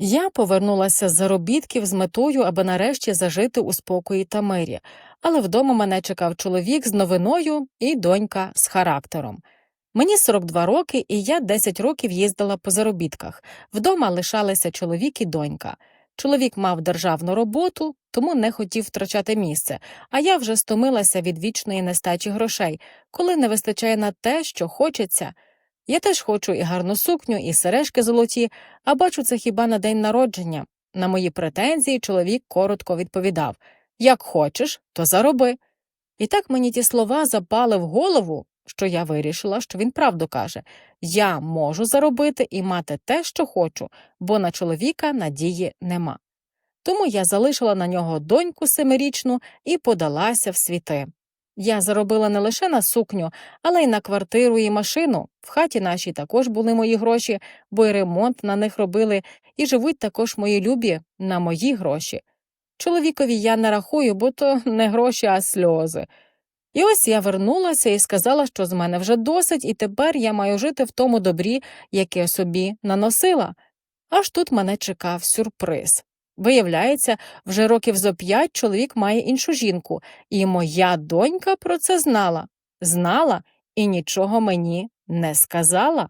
Я повернулася з заробітків з метою, аби нарешті зажити у спокої та мирі, але вдома мене чекав чоловік з новиною і донька з характером. Мені 42 роки, і я 10 років їздила по заробітках. Вдома лишалися чоловік і донька. Чоловік мав державну роботу, тому не хотів втрачати місце, а я вже стомилася від вічної нестачі грошей, коли не вистачає на те, що хочеться. Я теж хочу і гарну сукню, і сережки золоті, а бачу це хіба на день народження. На мої претензії чоловік коротко відповідав Як хочеш, то зароби. І так мені ті слова запали в голову, що я вирішила, що він правду каже Я можу заробити і мати те, що хочу, бо на чоловіка надії нема. Тому я залишила на нього доньку семирічну і подалася в світи. Я заробила не лише на сукню, але й на квартиру і машину. В хаті нашій також були мої гроші, бо й ремонт на них робили, і живуть також мої любі на мої гроші. Чоловікові я не рахую, бо то не гроші, а сльози. І ось я вернулася і сказала, що з мене вже досить, і тепер я маю жити в тому добрі, яке собі наносила. Аж тут мене чекав сюрприз. Виявляється, вже років зо п'ять чоловік має іншу жінку, і моя донька про це знала, знала і нічого мені не сказала.